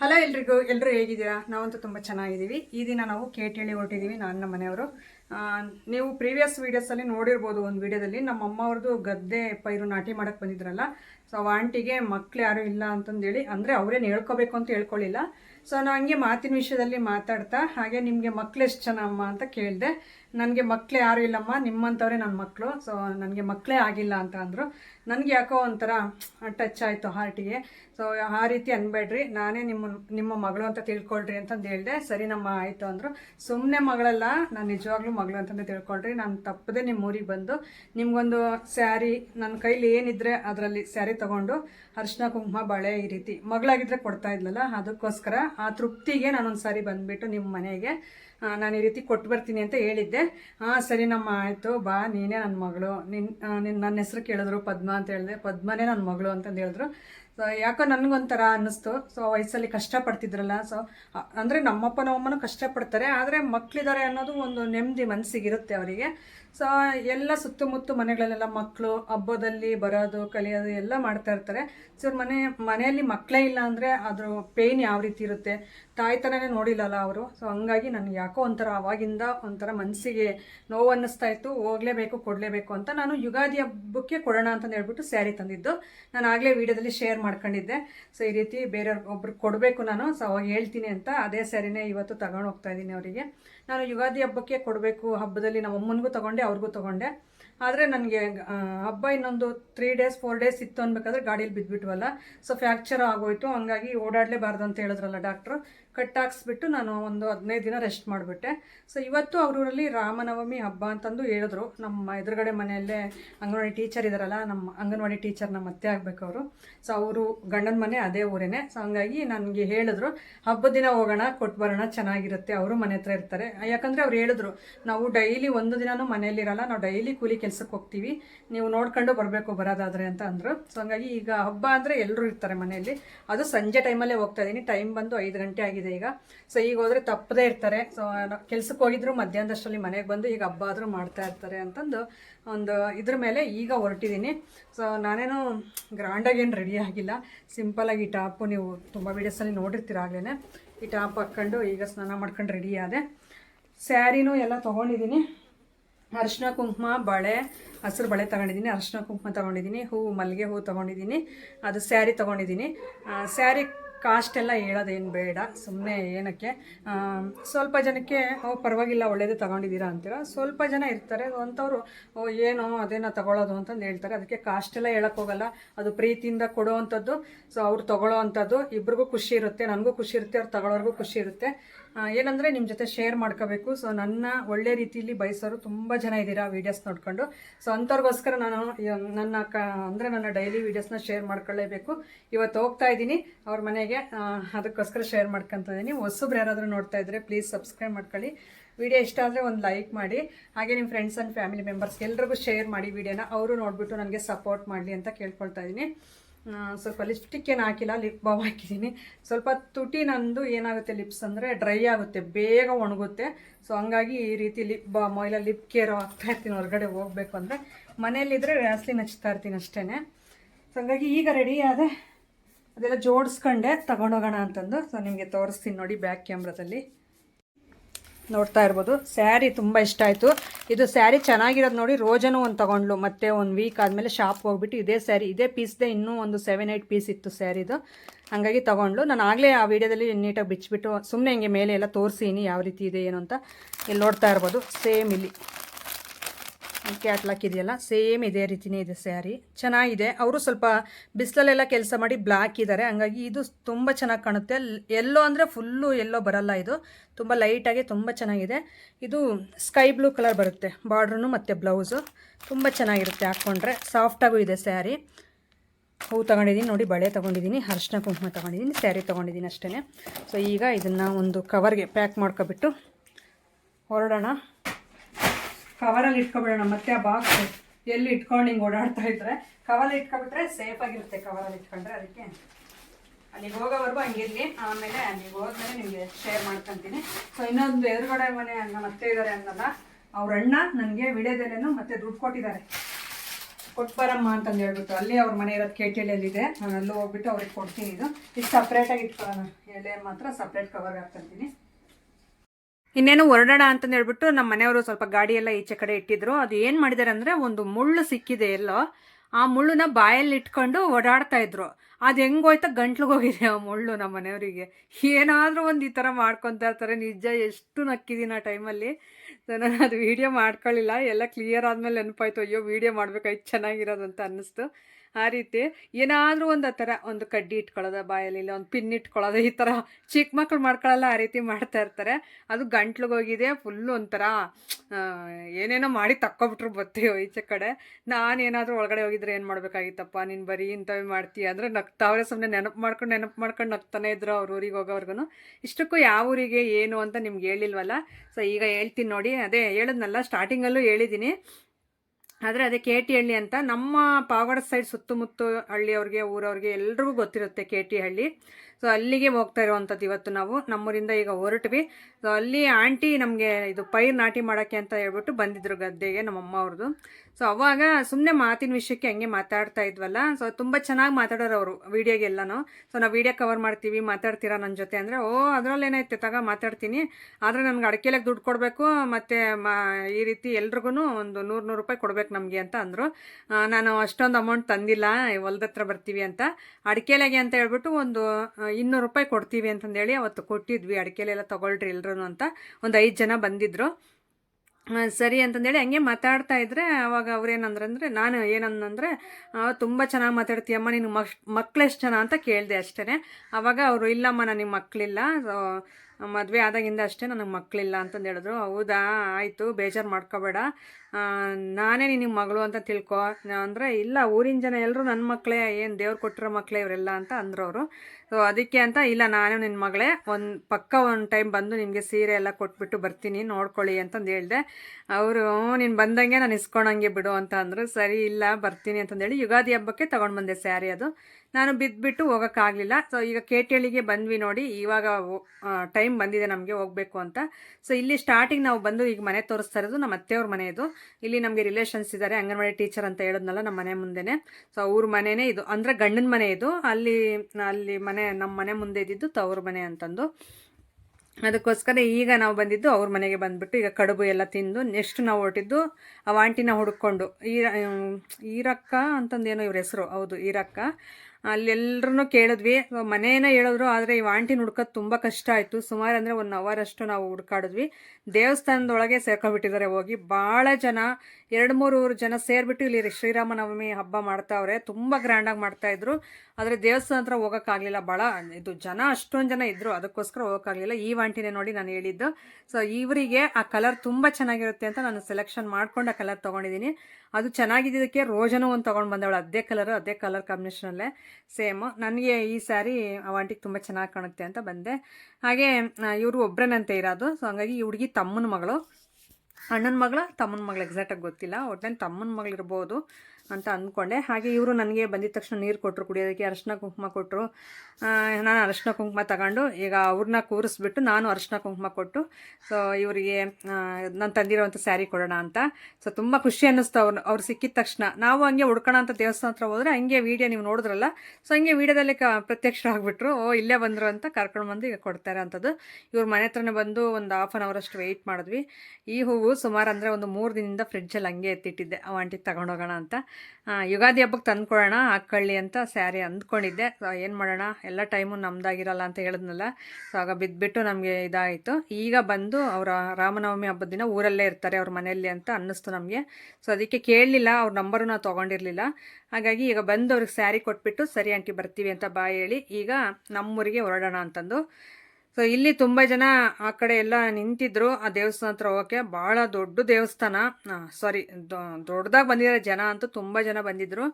Hello ಎಲ್ರಿಗೂ ಎಲ್ಲರೂ ಹೇಗಿದ್ದೀರಾ? ನಾವಂತೂ ತುಂಬ ಚೆನ್ನಾಗಿದ್ದೀವಿ. ಈ ದಿನ ನಾವು ಕೇಟೇಳಿ ಹೊರಟಿದ್ದೀವಿ ನನ್ನ ಮನೆಯವರು. ನೀವು ಪ್ರೀವಿಯಸ್ ವೀಡಿಯೋಸಲ್ಲಿ ನೋಡಿರ್ಬೋದು ಒಂದು ವೀಡಿಯೋದಲ್ಲಿ, ನಮ್ಮ ಅಮ್ಮ ಅವ್ರದ್ದು ಗದ್ದೆ ಪೈರು ನಾಟಿ ಮಾಡೋಕ್ಕೆ ಬಂದಿದ್ರಲ್ಲ ಸೊ ಅವ ಆಂಟಿಗೆ ಮಕ್ಳು ಯಾರೂ ಇಲ್ಲ ಅಂತಂದೇಳಿ, ಅಂದರೆ ಅವರೇನು ಹೇಳ್ಕೋಬೇಕು ಅಂತ ಹೇಳ್ಕೊಳ್ಳಿಲ್ಲ ಸೊ ನಾನು ಹಂಗೆ ಮಾತಿನ ವಿಷಯದಲ್ಲಿ ಮಾತಾಡ್ತಾ, ಹಾಗೆ ನಿಮಗೆ ಮಕ್ಳು ಎಷ್ಟು ಜನ ಅಮ್ಮ ಅಂತ ಕೇಳಿದೆ, ನನಗೆ ಮಕ್ಕಳು ಯಾರೂ ಇಲ್ಲಮ್ಮ ನಿಮ್ಮಂಥವ್ರೆ ನನ್ನ ಮಕ್ಕಳು ಸೊ ನನಗೆ ಮಕ್ಕಳೇ ಆಗಿಲ್ಲ ಅಂತ ಅಂದರು. ನನಗೆ ಯಾಕೋ ಒಂಥರ ಟಚ್ ಆಯಿತು ಹಾರ್ಟಿಗೆ ಸೊ ಆ ರೀತಿ ಅನ್ಬೇಡ್ರಿ. ನಾನೇ ನಿಮ್ಮ ನಿಮ್ಮ ಮಗಳು ಅಂತ ತಿಳ್ಕೊಳ್ರಿ ಅಂತಂದು ಹೇಳಿದೆ. ಸರಿ, ನಮ್ಮ ಆಯಿತು ಅಂದರು. ಸುಮ್ಮನೆ ಮಗಳಲ್ಲ, ನಾನು ನಿಜವಾಗ್ಲೂ ಮಗಳು ಅಂತಂದು ತಿಳ್ಕೊಳ್ರಿ. ನಾನು ತಪ್ಪದೆ ನಿಮ್ಮ ಊರಿಗೆ ಬಂದು ನಿಮಗೊಂದು ಸ್ಯಾರಿ ನನ್ನ ಕೈಲಿ ಏನಿದ್ರೆ ಅದರಲ್ಲಿ ಸ್ಯಾರಿ ತಗೊಂಡು ಅರ್ಶಿನ, ಕುಂಕುಮ, ಬಳೆ ಈ ರೀತಿ ಮಗಳಾಗಿದ್ರೆ ಕೊಡ್ತಾ ಇದ್ಲಲ್ಲ, ಅದಕ್ಕೋಸ್ಕರ ಆ ತೃಪ್ತಿಗೆ ನಾನೊಂದು ಸಾರಿ ಬಂದುಬಿಟ್ಟು ನಿಮ್ಮ ಮನೆಗೆ ನಾನು ಈ ರೀತಿ ಕೊಟ್ಟು ಬರ್ತೀನಿ ಅಂತ ಹೇಳಿದ್ದೆ. ಹಾಂ ಸರಿ, ನಮ್ಮ ಆಯಿತು. ಬಾ, ನೀನೇ ನನ್ನ ಮಗಳು. ನಿನ್ನ ನಿನ್ನ ನನ್ನ ಹೆಸರು ಕೇಳಿದ್ರು ಪದ್ಮ ಅಂತ ಹೇಳಿದೆ. ಪದ್ಮನೇ ನನ್ನ ಮಗಳು ಅಂತಂದು ಹೇಳಿದ್ರು. ಸೊ ಯಾಕೋ ನನಗೊಂಥರ ಅನ್ನಿಸ್ತು. ಸೊ ವಯಸ್ಸಲ್ಲಿ ಕಷ್ಟಪಡ್ತಿದ್ರಲ್ಲ. ಸೊ ಅಂದರೆ ನಮ್ಮಪ್ಪ, ನಮ್ಮಮ್ಮನೂ ಕಷ್ಟಪಡ್ತಾರೆ. ಆದರೆ ಮಕ್ಕಳಿದ್ದಾರೆ ಅನ್ನೋದು ಒಂದು ನೆಮ್ಮದಿ ಮನಸ್ಸಿಗಿರುತ್ತೆ ಅವರಿಗೆ. ಸೊ ಎಲ್ಲ ಸುತ್ತಮುತ್ತ ಮನೆಗಳಲ್ಲೆಲ್ಲ ಮಕ್ಕಳು ಹಬ್ಬದಲ್ಲಿ ಬರೋದು, ಕಲಿಯೋದು ಎಲ್ಲ ಮಾಡ್ತಾ ಇರ್ತಾರೆ. ಸೊ ಮನೆ, ಮನೆಯಲ್ಲಿ ಮಕ್ಕಳೇ ಇಲ್ಲ ಅಂದರೆ ಅದ್ರ ಪೇಯ್ನ್ ಯಾವ ರೀತಿ ಇರುತ್ತೆ? ತಾಯ್ತನನೇ ನೋಡಿಲ್ಲಲ್ಲ ಅವರು. ಸೊ ಹಂಗಾಗಿ ನನಗೆ ಯಾಕೋ ಒಂಥರ ಅವಾಗಿಂದ ಒಂಥರ ಮನಸ್ಸಿಗೆ ನೋವು ಅನ್ನಿಸ್ತಾ ಇತ್ತು. ಹೋಗಲೇಬೇಕು, ಕೊಡಲೇಬೇಕು ಅಂತ ನಾನು ಯುಗಾದಿ ಹಬ್ಬಕ್ಕೆ ಕೊಡೋಣ ಅಂತಂದು ಹೇಳ್ಬಿಟ್ಟು ಸ್ಯಾರಿ ತಂದಿದ್ದು. ನಾನು ಆಗಲೇ ವೀಡಿಯೋದಲ್ಲಿ ಶೇರ್ ಮಾಡ್ಕೊಂಡಿದ್ದೆ. ಸೊ ಈ ರೀತಿ ಬೇರೆ ಒಬ್ರಿಗೆ ಕೊಡಬೇಕು ನಾನು. ಸೊ ಅವಾಗ ಹೇಳ್ತೀನಿ ಅಂತ ಅದೇ ಸ್ಯಾರಿನೇ ಇವತ್ತು ತಗೊಂಡು ಹೋಗ್ತಾ ಇದ್ದೀನಿ ಅವರಿಗೆ. ನಾನು ಯುಗಾದಿ ಹಬ್ಬಕ್ಕೆ ಕೊಡಬೇಕು. ಹಬ್ಬದಲ್ಲಿ ನಮ್ಮ ಅಮ್ಮನಿಗೂ ತೊಗೊಂಡೆ, ಅವ್ರಿಗೂ ತೊಗೊಂಡೆ. ಆದರೆ ನನಗೆ ಹಬ್ಬ ಇನ್ನೊಂದು ತ್ರೀ ಡೇಸ್ ಫೋರ್ ಡೇಸ್ ಇತ್ತು ಅನ್ಬೇಕಾದ್ರೆ ಗಾಡೀಲಿ ಬಿದ್ದುಬಿಟ್ವಲ್ಲ ಸೊ ಫ್ರ್ಯಾಕ್ಚರ್ ಆಗೋಯ್ತು. ಹಂಗಾಗಿ ಓಡಾಡಲೇಬಾರ್ದು ಅಂತ ಹೇಳಿದ್ರಲ್ಲ ಡಾಕ್ಟ್ರು ಕಟ್ ಹಾಕ್ಸ್ಬಿಟ್ಟು ನಾನು ಒಂದು ಹದಿನೈದು ದಿನ ರೆಸ್ಟ್ ಮಾಡಿಬಿಟ್ಟೆ. ಸೊ ಇವತ್ತು ಅವರಲ್ಲಿ ರಾಮನವಮಿ ಹಬ್ಬ ಅಂತಂದು ಹೇಳಿದ್ರು. ನಮ್ಮ ಎದುರುಗಡೆ ಮನೆಯಲ್ಲೇ ಅಂಗನವಾಡಿ ಟೀಚರ್ ಇದ್ದಾರಲ್ಲ ನಮ್ಮ ಅಂಗನವಾಡಿ ಟೀಚರ್ ನಮ್ಮ ಮತ್ತೆ ಆಗಬೇಕು ಅವರು ಸೊ ಅವರು ಗಂಡನ ಮನೆ ಅದೇ ಊರೇನೆ. ಸೊ ಹಂಗಾಗಿ ನನಗೆ ಹೇಳಿದ್ರು, ಹಬ್ಬದ ದಿನ ಹೋಗೋಣ ಕೊಟ್ಟು ಬರೋಣ, ಚೆನ್ನಾಗಿರುತ್ತೆ. ಅವರು ಮನೆ ಹತ್ರ ಇರ್ತಾರೆ. ಯಾಕಂದರೆ ಅವ್ರು ಹೇಳಿದ್ರು, ನಾವು ಡೈಲಿ ಒಂದು ದಿನವೂ ಮನೆಯಲ್ಲಿರಲ್ಲ. ನಾವು ಡೈಲಿ ಕೂಲಿ ಕೆಲಸಕ್ಕೆ ಹೋಗ್ತೀವಿ. ನೀವು ನೋಡ್ಕೊಂಡು ಬರಬೇಕು ಬರೋದಾದರೆ ಅಂತ ಅಂದರು. ಸೊ ಹಂಗಾಗಿ ಈಗ ಹಬ್ಬ ಅಂದರೆ ಎಲ್ಲರೂ ಇರ್ತಾರೆ ಮನೆಯಲ್ಲಿ. ಅದು ಸಂಜೆ ಟೈಮಲ್ಲೇ ಹೋಗ್ತಾ ಇದ್ದೀನಿ ಟೈಮ್ ಬಂದು ಐದು ಗಂಟೆ ಆಗಿದೆ ಈಗ. ಸೊ ಈಗ ಹೋದರೆ ತಪ್ಪದೇ ಇರ್ತಾರೆ. ಸೊ ಕೆಲ್ಸಕ್ಕೆ ಹೋಗಿದ್ರು ಮಧ್ಯಾಹ್ನದಷ್ಟರಲ್ಲಿ ಮನೆಗೆ ಬಂದು ಈಗ ಹಬ್ಬ ಆದರೂ ಮಾಡ್ತಾ ಇರ್ತಾರೆ ಅಂತಂದು ಒಂದು ಇದ್ರ ಮೇಲೆ ಈಗ ಹೊರಟಿದ್ದೀನಿ ಸೊ ನಾನೇನು ಗ್ರ್ಯಾಂಡಾಗಿ ಏನು ರೆಡಿ ಆಗಿಲ್ಲ. ಸಿಂಪಲಾಗಿ ಈ ಟಾಪು ನೀವು ತುಂಬ ವೀಡಿಯೋಸಲ್ಲಿ ನೋಡಿರ್ತೀರ ಆಗ್ಲೇ ಈ ಟಾಪ್ ಹಾಕ್ಕೊಂಡು ಈಗ ಸ್ನಾನ ಮಾಡ್ಕೊಂಡು ರೆಡಿ ಆದೆ. ಸ್ಯಾರಿನೂ ಎಲ್ಲ ತೊಗೊಂಡಿದ್ದೀನಿ ಅರಿಶಿನ ಕುಂಕುಮ, ಬಳೆ, ಹಸಿರು ಬಳೆ ತಗೊಂಡಿದ್ದೀನಿ. ಅರಿಶಿನ ಕುಂಕುಮ ತಗೊಂಡಿದ್ದೀನಿ. ಹೂವು ಮಲ್ಲಿಗೆ ಹೂವು ತೊಗೊಂಡಿದ್ದೀನಿ. ಅದು ಸ್ಯಾರಿ ತೊಗೊಂಡಿದ್ದೀನಿ. ಸ್ಯಾರಿ ಕಾಸ್ಟ್ ಎಲ್ಲ ಹೇಳೋದೇನು ಬೇಡ. ಸುಮ್ಮನೆ ಏನಕ್ಕೆ? ಸ್ವಲ್ಪ ಜನಕ್ಕೆ, ಓ, ಪರವಾಗಿಲ್ಲ, ಒಳ್ಳೇದು ತಗೊಂಡಿದ್ದೀರಾ ಅಂತೀರ? ಸ್ವಲ್ಪ ಜನ ಇರ್ತಾರೆ. ಅಂಥವ್ರು, ಓ, ಏನೋ ಅದೇನೋ ತಗೊಳ್ಳೋದು ಅಂತಂದು ಹೇಳ್ತಾರೆ. ಅದಕ್ಕೆ ಕಾಸ್ಟ್ ಎಲ್ಲ ಹೇಳೋಕ್ಕೋಗಲ್ಲ ಅದು ಪ್ರೀತಿಯಿಂದ ಕೊಡೋವಂಥದ್ದು ಸೊ, ಅವ್ರು ತಗೊಳ್ಳೋ ಅಂಥದ್ದು. ಇಬ್ರಿಗೂ ಖುಷಿ ಇರುತ್ತೆ. ನನಗೂ ಖುಷಿ ಇರುತ್ತೆ. ಅವ್ರು ತಗೊಳ್ಳೋರ್ಗೂ ಖುಷಿ ಇರುತ್ತೆ. ಏನಂದರೆ ನಿಮ್ಮ ಜೊತೆ ಶೇರ್ ಮಾಡ್ಕೋಬೇಕು. ಸೊ ನನ್ನ ಒಳ್ಳೆ ರೀತಿಯಲ್ಲಿ ಬಯಸೋರು ತುಂಬ ಜನ ಇದ್ದೀರಾ ವೀಡಿಯೋಸ್ ನೋಡ್ಕೊಂಡು. ಸೊ ಅಂಥವ್ರಿಗೋಸ್ಕರ ನಾನು ನನ್ನ ಕ, ಅಂದರೆ ನನ್ನ ಡೈಲಿ ವೀಡಿಯೋಸ್ನ ಶೇರ್ ಮಾಡ್ಕೊಳ್ಳೇಬೇಕು. ಇವತ್ತು ಹೋಗ್ತಾ ಇದ್ದೀನಿ. ಅವ್ರ ಮನೆಗೆ ಅದಕ್ಕೋಸ್ಕರ ಶೇರ್ ಮಾಡ್ಕೊತಾ ಇದ್ದೀನಿ. ಹೊಸಬ್ರು ಯಾರಾದರೂ ನೋಡ್ತಾ ಇದ್ದರೆ ಪ್ಲೀಸ್ ಸಬ್ಸ್ಕ್ರೈಬ್ ಮಾಡ್ಕೊಳ್ಳಿ. ವಿಡಿಯೋ ಇಷ್ಟ ಆದರೆ ಒಂದು ಲೈಕ್ ಮಾಡಿ. ಹಾಗೆ ನಿಮ್ಮ ಫ್ರೆಂಡ್ಸ್ ಆ್ಯಂಡ್ ಫ್ಯಾಮಿಲಿ ಮೆಂಬರ್ಸ್ ಎಲ್ರಿಗೂ ಶೇರ್ ಮಾಡಿ ವಿಡಿಯೋನ ಅವರು ನೋಡಿಬಿಟ್ಟು ನನಗೆ ಸಪೋರ್ಟ್ ಮಾಡಲಿ ಅಂತ ಕೇಳ್ಕೊಳ್ತಾ ಇದ್ದೀನಿ. ಸ್ವಲ್ಪ ಲಿಪ್ಸ್ಟಿಕ್ ಏನು ಹಾಕಿಲ್ಲ ಲಿಪ್ ಬಾಮ್ ಹಾಕಿದ್ದೀನಿ ಸ್ವಲ್ಪ ತುಟಿ ನಂದು ಏನಾಗುತ್ತೆ ಲಿಪ್ಸ್ ಅಂದರೆ ಡ್ರೈ ಆಗುತ್ತೆ, ಬೇಗ ಒಣಗುತ್ತೆ. ಸೊ ಹಂಗಾಗಿ ಈ ರೀತಿ ಲಿಪ್ ಬಾಮು ಇಲ್ಲ ಲಿಪ್ ಕೇರ್ ಹಾಕ್ತಾ ಇರ್ತೀನಿ, ಹೊರಗಡೆ ಹೋಗಬೇಕು ಅಂದರೆ. ಮನೆಯಲ್ಲಿದ್ದರೆ ವ್ಯಾಸ್ಲಿನ್ ಹಚ್ತಾ ಇರ್ತೀನಿ ಅಷ್ಟೇ ಸೊ ಹಂಗಾಗಿ ಈಗ ರೆಡಿ ಆದೆ ಅದೆಲ್ಲ ಜೋಡಿಸ್ಕೊಂಡೆ, ತಗೊಂಡೋಗೋಣ ಅಂತಂದು. ಸೊ ನಿಮಗೆ ತೋರಿಸ್ತೀನಿ ನೋಡಿ ಬ್ಯಾಕ್ ಕ್ಯಾಮ್ರಾದಲ್ಲಿ ನೋಡ್ತಾ ಇರ್ಬೋದು. ಸ್ಯಾರಿ ತುಂಬ ಇಷ್ಟ ಆಯಿತು. ಇದು ಸ್ಯಾರಿ ಚೆನ್ನಾಗಿರೋದು ನೋಡಿ ರೋಜನೂ ಒಂದು ತೊಗೊಂಡ್ಲು, ಮತ್ತೆ ಒಂದು ವೀಕ್ ಆದಮೇಲೆ ಶಾಪ್ ಹೋಗ್ಬಿಟ್ಟು ಇದೇ ಸ್ಯಾರಿ, ಇದೇ ಪೀಸ್ದೇ ಇನ್ನೂ ಒಂದು ಸೆವೆನ್ ಏಯ್ಟ್ ಪೀಸ್ ಇತ್ತು ಸ್ಯಾರಿದು ಹಾಗಾಗಿ ತೊಗೊಂಡ್ಲು. ನಾನು ಆಗಲೇ ಆ ವಿಡಿಯೋದಲ್ಲಿ ನೀಟಾಗಿ ಬಿಚ್ಚಿಬಿಟ್ಟು ಸುಮ್ಮನೆ ಹಿಂಗೆ ಮೇಲೆ ಎಲ್ಲ ತೋರಿಸೀನಿ ಯಾವ ರೀತಿ ಇದೆ, ಏನು ಅಂತ. ಇಲ್ಲಿ ನೋಡ್ತಾ ಇರ್ಬೋದು. ಸೇಮ್ ಇಲ್ಲಿ. ಕ್ಯಾಟ್ಲಾಕ್ ಇದೆಯಲ್ಲ? ಸೇಮ್ ಇದೇ ರೀತಿನೇ ಇದೆ ಸ್ಯಾರಿ. ಚೆನ್ನಾಗಿದೆ. ಅವರು ಸ್ವಲ್ಪ ಬಿಸಿಲಲ್ಲೆಲ್ಲ ಕೆಲಸ ಮಾಡಿ ಬ್ಲ್ಯಾಕ್ ಇದ್ದಾರೆ ಹಂಗಾಗಿ ಇದು ತುಂಬ ಚೆನ್ನಾಗಿ ಕಾಣುತ್ತೆ. ಎಲ್ಲೋ ಅಂದರೆ ಫುಲ್ಲು ಎಲ್ಲೋ ಬರಲ್ಲ ಇದು. ತುಂಬ ಲೈಟಾಗಿ ತುಂಬ ಚೆನ್ನಾಗಿದೆ. ಇದು ಸ್ಕೈ ಬ್ಲೂ ಕಲರ್ ಬರುತ್ತೆ. ಬಾರ್ಡ್ರೂ ಮತ್ತು ಬ್ಲೌಸು. ತುಂಬ ಚೆನ್ನಾಗಿರುತ್ತೆ ಹಾಕ್ಕೊಂಡ್ರೆ. ಸಾಫ್ಟಾಗೂ ಇದೆ ಸ್ಯಾರಿ. ಹೂ ತೊಗೊಂಡಿದ್ದೀನಿ ನೋಡಿ, ಬಳೆ ತೊಗೊಂಡಿದ್ದೀನಿ ಹರ್ಷನ ಕುಂಕುಮ ತೊಗೊಂಡಿದ್ದೀನಿ ಸ್ಯಾರಿ ತೊಗೊಂಡಿದ್ದೀನಿ ಅಷ್ಟೇ ಸೊ ಈಗ ಇದನ್ನು ಒಂದು ಕವರ್ಗೆ ಪ್ಯಾಕ್ ಮಾಡ್ಕೊಬಿಟ್ಟು ಹೊರಡೋಣ. ಕವರಲ್ಲಿ ಇಟ್ಕೊಬಿಡೋಣ. ಮತ್ತೆ ಆ ಬಾಕ್ಸ್ ಎಲ್ಲಿ ಇಟ್ಕೊಂಡು ಹಿಂಗೆ ಓಡಾಡ್ತಾ ಇದ್ರೆ ಕವರಲ್ಲಿ ಇಟ್ಕೊಬಿಟ್ರೆ ಸೇಫ್ ಆಗಿರುತ್ತೆ ಕವರಲ್ಲಿ ಇಟ್ಕೊಂಡ್ರೆ. ಅದಕ್ಕೆ ಅಲ್ಲಿಗೆ ಹೋಗೋವರೆಗೂ ಹಂಗಿರಲಿ ಆಮೇಲೆ ಅಲ್ಲಿಗೆ ಹೋದ್ಮೇಲೆ ನಿಮಗೆ ಶೇರ್ ಮಾಡ್ಕೊತೀನಿ. ಸೊ ಇನ್ನೊಂದು ಎದುರುಗಡೆ ಮನೆ ನಮ್ಮ ಅತ್ತೆ ಇದ್ದಾರೆ ಅನ್ನಲ್ಲ ಅವ್ರ ಅಣ್ಣ ನನಗೆ ವಿಡಿಯೋದಲ್ಲೇನು ಮತ್ತೆ ದುಡ್ಡು ಕೊಟ್ಟಿದ್ದಾರೆ. ಕೊಟ್ಬರಮ್ಮ ಅಂತಂದು ಹೇಳ್ಬಿಟ್ಟು, ಅಲ್ಲಿ ಅವ್ರ ಮನೆ ಇರೋದು ಕೇಟಿಯಲ್ಲಿದೆ ನಾನು ಅಲ್ಲೂ ಹೋಗ್ಬಿಟ್ಟು ಅವ್ರಿಗೆ ಕೊಡ್ತೀನಿ ಇದು. ಇದು ಸಪ್ರೇಟಾಗಿ ಇಟ್ಕೊಳ್ಳೋಣ. ಎಲೆ ಮಾತ್ರ ಸಪ್ರೇಟ್ ಕವರ್ ಹಾಕ್ಕೊಂತೀನಿ ಇನ್ನೇನು ಹೊರಡೋಣ ಅಂತ ಹೇಳ್ಬಿಟ್ಟು ನಮ್ಮ ಮನೆಯವರು ಸ್ವಲ್ಪ ಗಾಡಿ ಎಲ್ಲ ಈಚೆ ಕಡೆ ಇಟ್ಟಿದ್ರು. ಅದು ಏನು ಮಾಡಿದ್ದಾರೆ ಅಂದರೆ ಒಂದು ಮುಳ್ಳು ಸಿಕ್ಕಿದೆ ಎಲ್ಲೋ. ಆ ಮುಳ್ಳುನ ಬಾಯಲ್ಲಿ ಇಟ್ಕೊಂಡು ಓಡಾಡ್ತಾ ಇದ್ರು. ಅದು ಹೆಂಗೋಯ್ತಾ ಗಂಟ್ಲಿಗೋಗಿದೆ ಆ ಮುಳ್ಳು ನಮ್ಮ ಮನೆಯವರಿಗೆ. ಏನಾದರೂ ಒಂದು ಈ ಥರ ಮಾಡ್ಕೊತಾ ಇರ್ತಾರೆ. ನಿಜ ಎಷ್ಟು ನಕ್ಕಿದ್ದೀನಿ ಆ ಟೈಮಲ್ಲಿ. ನಾನು ಅದು ವಿಡಿಯೋ ಮಾಡ್ಕೊಳ್ಳಿಲ್ಲ ಎಲ್ಲ ಕ್ಲಿಯರ್ ಆದಮೇಲೆ ನೆನಪಾಯ್ತು. ಅಯ್ಯೋ ವಿಡಿಯೋ ಮಾಡ್ಬೇಕಾಯ್ತು. ಚೆನ್ನಾಗಿರೋದು ಅಂತ ಅನ್ನಿಸ್ತು. ಆ ರೀತಿ ಏನಾದರೂ ಒಂದು ಆ ಥರ ಒಂದು ಕಡ್ಡಿ ಇಟ್ಕೊಳ್ಳೋದು ಬಾಯಲ್ಲಿ ಇಲ್ಲ ಒಂದು ಪಿನ್ ಇಟ್ಕೊಳ್ಳೋದು, ಈ ಥರ ಚಿಕ್ಕ ಮಕ್ಳು ಮಾಡ್ಕೊಳ್ಳಲ್ಲ, ಆ ರೀತಿ ಮಾಡ್ತಾ ಇರ್ತಾರೆ. ಅದು ಗಂಟ್ಲಿಗೋಗಿದೆ ಫುಲ್ಲು ಒಂಥರ ಏನೇನೋ ಮಾಡಿ ತಕ್ಕೊಬಿಟ್ರು ಬತ್ತೀವಿ ಈಚೆ ಕಡೆ. ನಾನೇನಾದರೂ ಒಳಗಡೆ ಹೋಗಿದ್ರೆ ಏನು ಮಾಡಬೇಕಾಗಿತ್ತಪ್ಪ? ನೀನು ಬರೀ ಇಂಥವೇ ಮಾಡ್ತೀಯ? ಅಂದರೆ ನಗ್ತಾವ್ರೆ ಸುಮ್ಮನೆ ನೆನಪು ಮಾಡ್ಕೊಂಡು ನೆನಪು ಮಾಡ್ಕೊಂಡು ನಗ್ತಾನೆ ಇದ್ರು ಅವ್ರ ಊರಿಗೆ ಹೋಗೋವ್ರಿಗೂ ಇಷ್ಟಕ್ಕೂ ಯಾವ ಊರಿಗೆ ಏನು ಅಂತ ನಿಮ್ಗೆ ಹೇಳಿಲ್ವಲ್ಲ? ಸೊ ಈಗ ಹೇಳ್ತೀನಿ ನೋಡಿ. ಅದೇ ಹೇಳಿದ್ನಲ್ಲ ಸ್ಟಾರ್ಟಿಂಗಲ್ಲೂ ಹೇಳಿದ್ದೀನಿ ಆದರೆ ಅದೇ ಕೆ ಟಿ ಹಳ್ಳಿ ಅಂತ ನಮ್ಮ ಪಾವಗಡ ಸೈಡ್ ಸುತ್ತಮುತ್ತ ಹಳ್ಳಿಯವ್ರಿಗೆ ಊರವ್ರಿಗೆ ಎಲ್ರಿಗೂ ಗೊತ್ತಿರುತ್ತೆ ಕೆ ಟಿ ಹಳ್ಳಿ. ಸೊ ಅಲ್ಲಿಗೆ ಹೋಗ್ತಾ ಇರುವಂಥದ್ದು ಇವತ್ತು ನಾವು. ನಮ್ಮೂರಿಂದ ಈಗ ಹೊರಟ್ವಿ. ಸೊ ಅಲ್ಲಿ ಆಂಟಿ ನಮಗೆ ಇದು ಪೈರ್ ನಾಟಿ ಮಾಡೋಕ್ಕೆ ಅಂತ ಹೇಳ್ಬಿಟ್ಟು ಬಂದಿದ್ರು ಗದ್ದೆಗೆ ನಮ್ಮಮ್ಮ ಅವ್ರದ್ದು. ಸೊ ಅವಾಗ ಸುಮ್ಮನೆ ಮಾತಿನ ವಿಷಯಕ್ಕೆ ಹಂಗೆ ಮಾತಾಡ್ತಾ ಇದ್ವಲ್ಲ. ಸೊ ತುಂಬ ಚೆನ್ನಾಗಿ ಮಾತಾಡೋರು ಅವರು ವೀಡಿಯೋಗೆಲ್ಲನೂ. ಸೊ ನಾವು ವೀಡಿಯೋ ಕವರ್ ಮಾಡ್ತೀವಿ, ಮಾತಾಡ್ತೀರಾ ನನ್ನ ಜೊತೆ ಅಂದರೆ, ಓ ಅದರಲ್ಲೇನೈತೆ ತಗ ಮಾತಾಡ್ತೀನಿ. ಆದರೆ ನನಗೆ ಅಡಿಕೆಲೆಗೆ ದುಡ್ಡು ಕೊಡಬೇಕು, ಮತ್ತು ಮಾ, ಈ ರೀತಿ ಎಲ್ರಿಗೂ ಒಂದು ನೂರು ನೂರು ರೂಪಾಯಿ ಕೊಡಬೇಕು ನಮಗೆ ಅಂತ ಅಂದರು. ನಾನು ಅಷ್ಟೊಂದು ಅಮೌಂಟ್ ತಂದಿಲ್ಲ ಹೊಲ್ದ ಹತ್ರ ಬರ್ತೀವಿ ಅಂತ. ಅಡಿಕೆಲೆಗೆ ಅಂತ ಹೇಳ್ಬಿಟ್ಟು ಒಂದು ಇನ್ನೂರು ರೂಪಾಯಿ ಕೊಡ್ತೀವಿ ಅಂತಂದೇಳಿ ಅವತ್ತು ಕೊಟ್ಟಿದ್ವಿ. ಅಡಿಕೆಲೆಲ್ಲ ತೊಗೊಳ್ರಿ ಎಲ್ಲರೂ ಅಂತ ಒಂದು ಐದು ಜನ ಬಂದಿದ್ದರು ಸರಿ ಅಂತಂದೇಳಿ ಹಂಗೆ ಮಾತಾಡ್ತಾ ಇದ್ರೆ ಅವಾಗ ಅವ್ರೇನಂದ್ರಂದ್ರೆ, ನಾನು ಏನಂದ್ರೆ ತುಂಬ ಚೆನ್ನಾಗಿ ಮಾತಾಡ್ತೀಯಮ್ಮ ನಿನ್ನ ಮಕ್, ಮಕ್ಳೆಷ್ಟು ಜನ ಅಂತ ಕೇಳಿದೆ ಅಷ್ಟೇ ಅವಾಗ ಅವರು, ಇಲ್ಲಮ್ಮ ನನಗೆ ಮಕ್ಕಳಿಲ್ಲ ಮದುವೆ ಆದಾಗಿಂದ ಅಷ್ಟೇ ನನಗೆ ಮಕ್ಕಳಿಲ್ಲ ಅಂತಂದು ಹೇಳಿದ್ರು. ಹೌದಾ, ಆಯಿತು, ಬೇಜಾರು ಮಾಡ್ಕೋಬೇಡ. ನಾನೇ ನಿನಗೆ ಮಗಳು ಅಂತ ತಿಳ್ಕೊ. ಅಂದರೆ, ಇಲ್ಲ, ಊರಿನ ಜನ ಎಲ್ಲರೂ ನನ್ನ ಮಕ್ಕಳೇ ಏನು ದೇವ್ರು ಕೊಟ್ಟಿರೋ ಮಕ್ಕಳೇ ಇವರೆಲ್ಲ ಅಂತ ಅಂದರು ಅವರು ಸೊ ಅದಕ್ಕೆ ಅಂತ, ಇಲ್ಲ, ನಾನೇ ನಿನ್ನ ಮಗಳೇ, ಒಂದು ಪಕ್ಕ ಒಂದು ಟೈಮ್ ಬಂದು ನಿಮಗೆ ಸೀರೆ ಎಲ್ಲ ಕೊಟ್ಬಿಟ್ಟು ಬರ್ತೀನಿ, ನೋಡ್ಕೊಳ್ಳಿ ಅಂತಂದು ಹೇಳಿದೆ. ಅವರು ನೀನು ಬಂದಂಗೆ ನಾನು ಇಸ್ಕೊಳಂಗೆ ಬಿಡು ಅಂತ ಅಂದರು. ಸರಿ, ಇಲ್ಲ, ಬರ್ತೀನಿ ಅಂತಂದೇಳಿ ಯುಗಾದಿ ಹಬ್ಬಕ್ಕೆ ತೊಗೊಂಡು ಬಂದೆ ಸ್ಯಾರಿ ಅದು. ನಾನು ಬಿದ್ದುಬಿಟ್ಟು ಹೋಗೋಕ್ಕಾಗಲಿಲ್ಲ. ಸೊ ಈಗ ಕೇಟಳಿಗೆ ಬಂದ್ವಿ ನೋಡಿ, ಇವಾಗ ಟೈಮ್ ಬಂದಿದೆ ನಮಗೆ ಹೋಗಬೇಕು ಅಂತ. ಸೊ ಇಲ್ಲಿ ಸ್ಟಾರ್ಟಿಂಗ್ ನಾವು ಬಂದು ಈಗ ಮನೆ ತೋರಿಸ್ತಾ ಇರೋದು ನಮ್ಮ ಅತ್ತೆಯವ್ರ ಮನೆ ಇದು ಇಲ್ಲಿ ನಮಗೆ ರಿಲೇಷನ್ಸ್ ಇದ್ದಾರೆ ಅಂಗನವಾಡಿ ಟೀಚರ್ ಅಂತ ಹೇಳೋದ್ನಲ್ಲ ನಮ್ಮ ಮನೆ ಮುಂದೆನೆ. ಸೊ ಅವ್ರ ಮನೆನೇ ಇದು, ಅಂದರೆ ಗಂಡನ ಮನೆ ಇದು. ಅಲ್ಲಿ ಅಲ್ಲಿ ಮನೆ ನಮ್ಮ ಮನೆ ಮುಂದೆ ಇದ್ದಿದ್ದು ತವ್ರ ಮನೆ ಅಂತಂದು. ಅದಕ್ಕೋಸ್ಕರ ಈಗ ನಾವು ಬಂದಿದ್ದು ಅವ್ರ ಮನೆಗೆ ಬಂದ್ಬಿಟ್ಟು ಈಗ ಕಡುಬು ಎಲ್ಲ ತಿಂದು ನೆಕ್ಸ್ಟ್ ನಾವು ಹೊರಟಿದ್ದು ಆ ವಾಂಟಿನ ಹುಡ್ಕೊಂಡು. ಈರ ಈರಕ್ಕ ಅಂತಂದೇನೋ ಇವ್ರ ಹೆಸರು. ಹೌದು, ಈರಕ್ಕ. ಅಲ್ಲೆಲ್ಲರೂ ಕೇಳಿದ್ವಿ. ಮನೇನ ಹೇಳಿದ್ರು, ಆದರೆ ಈ ಆಂಟಿನ ಹುಡ್ಕೋದು ತುಂಬ ಕಷ್ಟ ಆಯಿತು. ಸುಮಾರು ಅಂದರೆ ಒಂದು ಅವರ್ ಅಷ್ಟು ನಾವು ಹುಡ್ಕಾಡಿದ್ವಿ. ದೇವಸ್ಥಾನದೊಳಗೆ ಸೇರ್ಕೊಬಿಟ್ಟಿದ್ದಾರೆ ಹೋಗಿ. ಭಾಳ ಜನ, ಎರಡು ಮೂರು ಜನ ಸೇರಿಬಿಟ್ಟು ಇಲ್ಲಿ ಶ್ರೀರಾಮನವಮಿ ಹಬ್ಬ ಮಾಡ್ತಾವ್ರೆ. ತುಂಬ ಗ್ರ್ಯಾಂಡಾಗಿ ಮಾಡ್ತಾಯಿದ್ರು ಆದರೆ ದೇವಸ್ಥಾನ ಹತ್ರ ಹೋಗೋಕ್ಕಾಗಲಿಲ್ಲ ಭಾಳ ಇದು ಜನ, ಅಷ್ಟೊಂದು ಜನ ಇದ್ದರು ಅದಕ್ಕೋಸ್ಕರ ಹೋಗೋಕ್ಕಾಗಲಿಲ್ಲ ಈ ವಾಂಟಿನೇ ನೋಡಿ ನಾನು ಹೇಳಿದ್ದು. ಸೊ ಇವರಿಗೆ ಆ ಕಲರ್ ತುಂಬ ಚೆನ್ನಾಗಿರುತ್ತೆ ಅಂತ ನಾನು ಸೆಲೆಕ್ಷನ್ ಮಾಡ್ಕೊಂಡು ಆ ಕಲರ್ ತೊಗೊಂಡಿದ್ದೀನಿ ಅದು ಚೆನ್ನಾಗಿದ್ದಕ್ಕೆ ರೋಜನೂ ಒಂದು ತೊಗೊಂಡು ಬಂದವಳು. ಅದೇ ಕಲರು ಅದೇ ಕಲರ್ ಕಾಂಬಿನೇಷನಲ್ಲೇ ಸೇಮು ನನಗೆ ಈ ಸ್ಯಾರಿ ಆ ವಾಂಟಿಗೆ ತುಂಬ ಚೆನ್ನಾಗಿ ಕಾಣುತ್ತೆ ಅಂತ ಬಂದೆ. ಹಾಗೆ ಇವರು ಒಬ್ಬರೇನಂತೆ ಇರೋದು. ಸೊ ಹಂಗಾಗಿ ಈ ಹುಡುಗಿ ತಮ್ಮನ ಮಗಳು. ಅಣ್ಣನ ಮಗಳ, ತಮ್ಮನ ಮಗಳು. ಎಕ್ಸಾಕ್ಟಾಗಿ ಗೊತ್ತಿಲ್ಲ. ಒಟ್ಟಿನಲ್ಲಿ ತಮ್ಮನ ಮಗಳಿರ್ಬೋದು. ಅಂತ ಅಂದ್ಕೊಂಡೆ. ಹಾಗೆ ಇವರು ನನಗೆ ಬಂದಿದ ತಕ್ಷಣ ನೀರು ಕೊಟ್ಟರು ಕುಡಿಯೋದಕ್ಕೆ ಅರಶಿನ ಕುಂಕುಮ ಕೊಟ್ಟರು ನಾನು ಅರಶಿನ ಕುಂಕುಮ ತಗೊಂಡು ಈಗ ಅವ್ರನ್ನ ಕೂರಿಸ್ಬಿಟ್ಟು ನಾನು ಅರಶಿನ ಕುಂಕುಮ ಕೊಟ್ಟು ಸೊ ಇವರಿಗೆ ನಾನು ತಂದಿರೋವಂಥ ಸ್ಯಾರಿ ಕೊಡೋಣ ಅಂತ. ಸೊ ತುಂಬ ಖುಷಿ ಅನ್ನಿಸ್ತು ಅವ್ರು ಅವ್ರು ಸಿಕ್ಕಿದ ತಕ್ಷಣ. ನಾವು ಹಂಗೆ ಹುಡ್ಕೋಣ ಅಂತ ದೇವಸ್ಥಾನ ಹತ್ರ ಹೋದರೆ ಹಂಗೆ ವೀಡಿಯೋ ನೀವು ನೋಡಿದ್ರಲ್ಲ ಸೊ ಹಂಗೆ ವೀಡಿಯೋದಲ್ಲಿ ಕ, ಪ್ರತ್ಯಕ್ಷರಾಗ್ಬಿಟ್ರು. ಓ, ಇಲ್ಲೇ ಬಂದರು ಅಂತ ಕರ್ಕೊಂಡು ಬಂದು ಈಗ ಕೊಡ್ತಾರೆ ಅಂಥದ್ದು ಇವ್ರ ಮನೆ ಹತ್ರನೇ ಬಂದು ಒಂದು ಹಾಫ್ ಆನ್ ಅವರ್ ಅಷ್ಟು ವೆಯ್ಟ್ ಮಾಡಿದ್ವಿ. ಈ ಹೂವು ಸುಮಾರು ಅಂದರೆ ಒಂದು ಮೂರು ದಿನದಿಂದ ಫ್ರಿಡ್ಜಲ್ಲಿ ಹಂಗೆ ಎತ್ತಿಟ್ಟಿದ್ದೆ. ಆ ಆಂಟಿಗೆ ತಗೊಂಡೋಗೋಣ ಅಂತ. ಯುಗಾದಿ ಹಬ್ಬಕ್ಕೆ ತಂದ್ಕೊಳ್ಳೋಣ ಹಾಕ್ಕೊಳ್ಳಿ ಅಂತ ಸ್ಯಾರಿ ಅಂದ್ಕೊಂಡಿದ್ದೆ. ಏನು ಮಾಡೋಣ? ಎಲ್ಲ ಟೈಮು ನಮ್ಮದಾಗಿರಲ್ಲ ಅಂತ ಹೇಳಿದ್ನಲ್ಲ. ಸೊ, ಆಗ ಬಿದ್ದುಬಿಟ್ಟು ನಮಗೆ ಇದಾಯಿತು. ಈಗ ಬಂದು ಅವರ ರಾಮನವಮಿ ಹಬ್ಬದ ದಿನ ಊರಲ್ಲೇ ಇರ್ತಾರೆ ಅವ್ರ ಮನೆಯಲ್ಲಿ ಅಂತ ಅನ್ನಿಸ್ತು ನಮಗೆ. ಸೊ, ಅದಕ್ಕೆ ಕೇಳಲಿಲ್ಲ. ಅವ್ರ ನಂಬರು ನಾವು ತೊಗೊಂಡಿರಲಿಲ್ಲ. ಹಾಗಾಗಿ ಈಗ ಬಂದು ಅವ್ರಿಗೆ ಸ್ಯಾರಿ ಕೊಟ್ಬಿಟ್ಟು, ಸರಿ ಆಂಟಿ, ಬರ್ತೀವಿ ಅಂತ ಬಾಯಿ ಹೇಳಿ, ಈಗ ನಮ್ಮೂರಿಗೆ ಹೊರಡೋಣ ಅಂತಂದು. ಸೊ ಇಲ್ಲಿ ತುಂಬ ಜನ ಆ ಕಡೆ ಎಲ್ಲ ನಿಂತಿದ್ರು. ಆ ದೇವಸ್ಥಾನ ಹತ್ರ ಹೋಗೋಕ್ಕೆ ಭಾಳ ದೊಡ್ಡ ದೇವಸ್ಥಾನ. ಸಾರಿ ದೊಡ್ಡದಾಗಿ ಬಂದಿದ್ದಾರೆ ಜನ ಅಂತೂ ತುಂಬ ಜನ ಬಂದಿದ್ದರು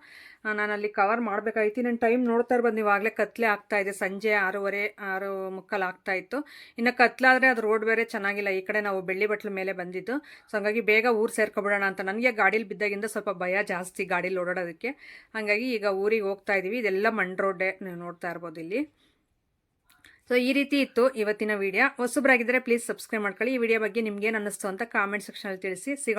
ನಾನು ಅಲ್ಲಿ ಕವರ್ ಮಾಡಬೇಕಾಗಿತ್ತು. ನನ್ನ ಟೈಮ್ ನೋಡ್ತಾ ಇರ್ಬೋದು. ನೀವಾಗಲೇ ಕತ್ಲೆ ಆಗ್ತಾ ಇದೆ. ಸಂಜೆ ಆರೂವರೆ, ಆರು ಮುಕ್ಕಾಲು ಆಗ್ತಾ ಇತ್ತು. ಇನ್ನು ಕತ್ಲಾದರೆ ಅದು ರೋಡ್ ಬೇರೆ ಚೆನ್ನಾಗಿಲ್ಲ. ಈ ಕಡೆ ನಾವು ಬೆಳ್ಳಿ ಬಟ್ಲ ಮೇಲೆ ಬಂದಿದ್ದು. ಸೊ ಹಂಗಾಗಿ ಬೇಗ ಊರು ಸೇರ್ಕೊಬಿಡೋಣ ಅಂತ. ನನಗೆ ಗಾಡೀಲಿ ಬಿದ್ದಾಗಿಂದ ಸ್ವಲ್ಪ ಭಯ ಜಾಸ್ತಿ ಗಾಡೀಲಿ ಓಡಾಡೋದಕ್ಕೆ. ಹಾಗಾಗಿ ಈಗ ಊರಿಗೆ ಹೋಗ್ತಾ ಇದ್ದೀವಿ ಇದೆಲ್ಲ ಮಣ್ಣು ರೋಡೇ ನೀವು ನೋಡ್ತಾ ಇರ್ಬೋದು ಇಲ್ಲಿ. ಸೊ ಈ ರೀತಿ ಇತ್ತು ಇವತ್ತಿನ ವಿಡಿಯೋ ಹೊಸಬ್ರಾಗಿದ್ದರೆ ಪ್ಲೀಸ್ ಸಬ್ಸ್ಕ್ರೈಬ್ ಮಾಡ್ಕೊಳ್ಳಿ. ಈ ವಿಡಿಯೋ ಬಗ್ಗೆ ನಿಮ್ಗೆ ಅನ್ನಿಸ್ತು ಅಂತ ಕಾಮೆಂಟ್ ಸೆಕ್ಷನಲ್ಲಿ ತಿಳಿಸಿ. ಸಿಗೋ